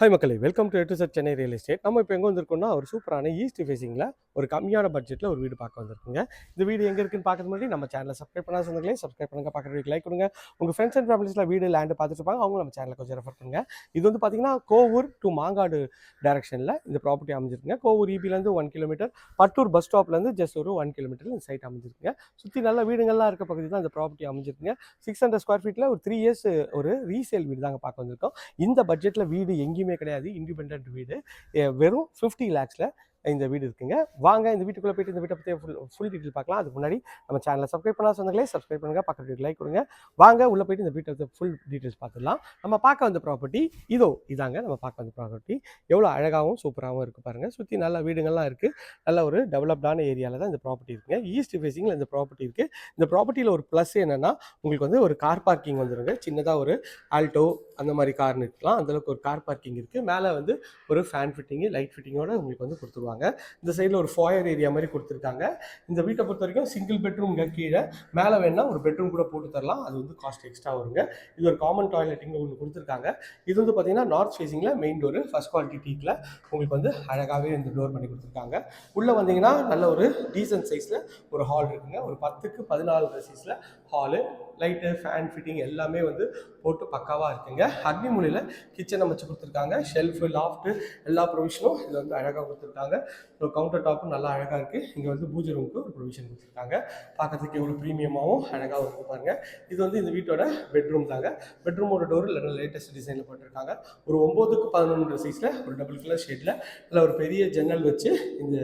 Hi மக்களே welcome to எட்டு set Chennai real estate நம்ம இப்போ எங்கே வந்திருக்கோம்னா ஒரு சூப்பரான ஈஸ்ட் ஃபேஸிங்கில் ஒரு கம்மியான பட்ஜெட்டில் ஒரு வீடு பார்க்க வந்திருக்குங்க. இந்த வீடு எங்கே இருக்குன்னு பார்க்கறது முன்னாடி நம்ம சேனலை சப்ஸ்கிரைப் பண்ணாத சொந்தங்களே சப்ஸ்கிரைப் பண்ணுங்க பக்கத்து லைக் கொடுங்க. உங்கள் ஃப்ரெண்ட்ஸ் அண்ட் ஃபேமிலிஸில் வீடு லேண்டு பார்த்துட்டு இருப்பாங்க அவங்க நம்ம சேனலை கொஞ்சம் ரெஃபர் பண்ணுங்க. இது வந்து பார்த்தீங்கன்னா கோவூர் டு மாங்காடு டேரக்ஷனில் இந்த ப்ராப்பர்ட்டி அமைஞ்சிருக்குங்க. கோவூர் இபிலேருந்து ஒன் கிலோமீட்டர் பட்டூர் பஸ் ஸ்டாப்லேருந்து ஜஸ்ட் ஒரு ஒன் கிலோமீட்டர் இந்த சைட் அமைஞ்சிருக்குங்க. சுற்றி நல்ல வீடுங்கள்லாம் இருக்க பகுதி தான் இந்த ப்ராப்பர்ட்டி அமைஞ்சிருக்குங்க. சிக்ஸ் ஹண்ட்ரட் ஸ்கொயர் ஃபீட்டில் ஒரு த்ரீ இயர்ஸ் ஒரு ரீசேல் வீடு தாங்க பார்க்க வந்திருக்கோம். இந்த பட்ஜெட்டில் வீடு எங்கேயும் கிடையாது. இண்டிபெண்ட் வீடு. வெறும் ஃபிஃப்டி லேக்ஸில் இந்த வீடு இருக்குங்க. வாங்க இந்த வீட்டுக்குள்ளே போயிட்டு இந்த வீட்டை பற்றி ஃபுல் ஃபுல் டீட்டெயில் பார்க்கலாம். அதுக்கு முன்னாடி நம்ம சேனலை சப்ஸ்கிரைப் பண்ணாத சொந்தங்களே சப்ஸ்கிரைப் பண்ணுங்கள் பக்கத்து லைக் கொடுங்க. வாங்க உள்ளே போயிட்டு இந்த வீட்டை பற்றி ஃபுல் டீட்டெயில்ஸ் பார்த்துடலாம். நம்ம பார்க்க வந்த ப்ராப்பர்ட்டி இதோ இதாங்க. நம்ம பார்க்க வந்த ப்ராப்பர்ட்டி எவ்வளோ அழகாகவும் சூப்பராகவும் இருக்குது பாருங்கள் சுற்றி நல்ல வீடுங்கள்லாம் இருக்குது நல்ல ஒரு டெவலப்டான ஏரியாவில் தான் இந்த ப்ராப்பர்ட்டி இருக்குங்க. ஈஸ்ட் ஃபேஸிங்கில் இந்த ப்ராப்பர்ட்டி இருக்குது இந்த ப்ராப்பர்ட்டியில் ஒரு ப்ளஸ் என்னென்னா உங்களுக்கு வந்து ஒரு கார் பார்க்கிங் வந்துருங்க. சின்னதாக ஒரு ஆல்டோ அந்த மாதிரி கார் நிறுத்தலாம். அந்தளவுக்கு ஒரு கார் பார்க்கிங் இருக்குது மேலே வந்து ஒரு ஃபேன் ஃபிட்டிங்கு லைட் ஃபிட்டிங்கோட உங்களுக்கு வந்து கொடுத்துருவாங்க. இந்த சைடில் ஒரு ஃபாயர் ஏரியா மாதிரி கொடுத்துருக்காங்க. இந்த வீட்டை பொறுத்த வரைக்கும் சிங்கிள் பெட்ரூம்க்கு கீழே. மேலே வேணால் ஒரு பெட்ரூம் கூட போட்டு தரலாம். அது வந்து காஸ்ட் எக்ஸ்ட்ரா வருங்க. இது ஒரு காமன் டாய்லெட்டிங் ஒன்று கொடுத்துருக்காங்க. இது வந்து பார்த்தீங்கன்னா நார்த் ஃபேஸிங்கில் மெயின் டோரு ஃபஸ்ட் குவாலிட்டி டீக்கில் உங்களுக்கு வந்து அழகாகவே இந்த டோர் பண்ணி கொடுத்துருக்காங்க. உள்ளே வந்தீங்கன்னா நல்ல ஒரு டீசன்ட் சைஸில் ஒரு ஹால் இருக்குங்க. ஒரு பத்துக்கு பதினாலு சைஸில் ஹாலு லைட்டு ஃபேன் ஃபிட்டிங் எல்லாமே வந்து போட்டு பக்காவாக இருக்குங்க. அக்னி மொழியில் கிச்சன் அமைச்சு கொடுத்துருக்காங்க. ஷெல்ஃபு லாஃப்ட்டு எல்லா ப்ரொவிஷனும் இதில் வந்து அழகாக கொடுத்துருக்காங்க. கவுண்டர் டாப்பும் நல்லா அழகாக இருக்குது இங்கே வந்து பூஜை ரூமுக்கு ஒரு ப்ரொவிஷன் கொடுத்துருக்காங்க. பார்க்கறதுக்கு எவ்வளோ ப்ரீமியமாகவும் அழகாகவும் இருக்கும் பாருங்கள் இது வந்து இந்த வீட்டோட பெட்ரூம் தாங்க. பெட்ரூமோட டோர் இல்லை லேட்டஸ்ட் டிசைனில் போட்டிருக்காங்க. ஒரு ஒம்போதுக்கு பதினொன்று சைஸில் ஒரு டபுள் கலர் ஷேடில் இல்லை ஒரு பெரிய ஜன்னல் வச்சு இந்த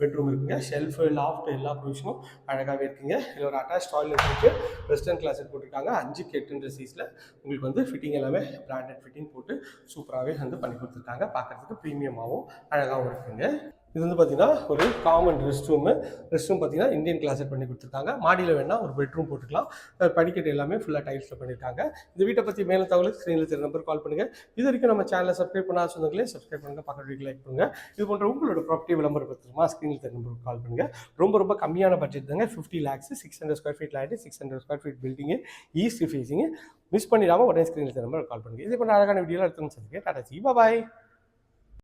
பெட்ரூம் இருக்குங்க. ஷெல்ஃபு லாஃப்ட் எல்லா ப்ரொவிஷனும் அழகாகவே இருக்குங்க. இதில் ஒரு அட்டாச் டாய்லெட் இருக்குது வெஸ்டர்ன் கிளாஸ் போட்டிருக்காங்க. அஞ்சுக்கு எட்டுன்ற சைஸில் உங்களுக்கு வந்து ஃபிட்டிங் எல்லாமே பிராண்டட் ஃபிட்டிங் போட்டு சூப்பராகவே வந்து பண்ணி கொடுத்துருக்காங்க. பார்க்குறதுக்கு ப்ரீமியமாகவும் அழகாகவும் இருக்குங்க. இது வந்து பார்த்தீங்கன்னா ஒரு common rest room rest room பார்த்தீங்கன்னா இந்தியன் கிளாஸட் பண்ணி கொடுத்துருக்காங்க. மாடியில் வேணால் ஒரு பெட்ரூம் போட்டுக்கலாம். படிக்கட்டு எல்லாமே ஃபுல்லாக டைல்ஸில் பண்ணியிருக்காங்க இந்த வீட்டை பற்றி மேலே தகவல் ஸ்க்ரீனில் தெரிய நம்பர் கால் பண்ணுங்கள் இது வரைக்கும் நம்ம சேனலை சப்ஸ்கிரைப் பண்ணாத சொந்தங்களே சப்ஸ்கிரைப் பண்ணுங்கள் பக்கத்து வீட்டில் லைக் பண்ணுங்கள் இது போன்ற உங்களோட ப்ராப்பர்ட்டி விளம்பரம் பத்திரமா ஸ்க்ரீனில் தெரிய நம்பருக்கு கால் பண்ணுங்கள் ரொம்ப ரொம்ப கம்மியான பட்ஜெட் தாங்க. Fifty lakhs six hundred square feet land six hundred square feet building east facing miss பண்ணிடாமல் உடனே ஸ்க்ரீனில் தெரிய நம்பர் கால் பண்ணுங்கள் இதே போன்ற அழகான வீடியோலாம் எடுத்துன்னு சொல்லுங்கள் டாடா ஜி பாய்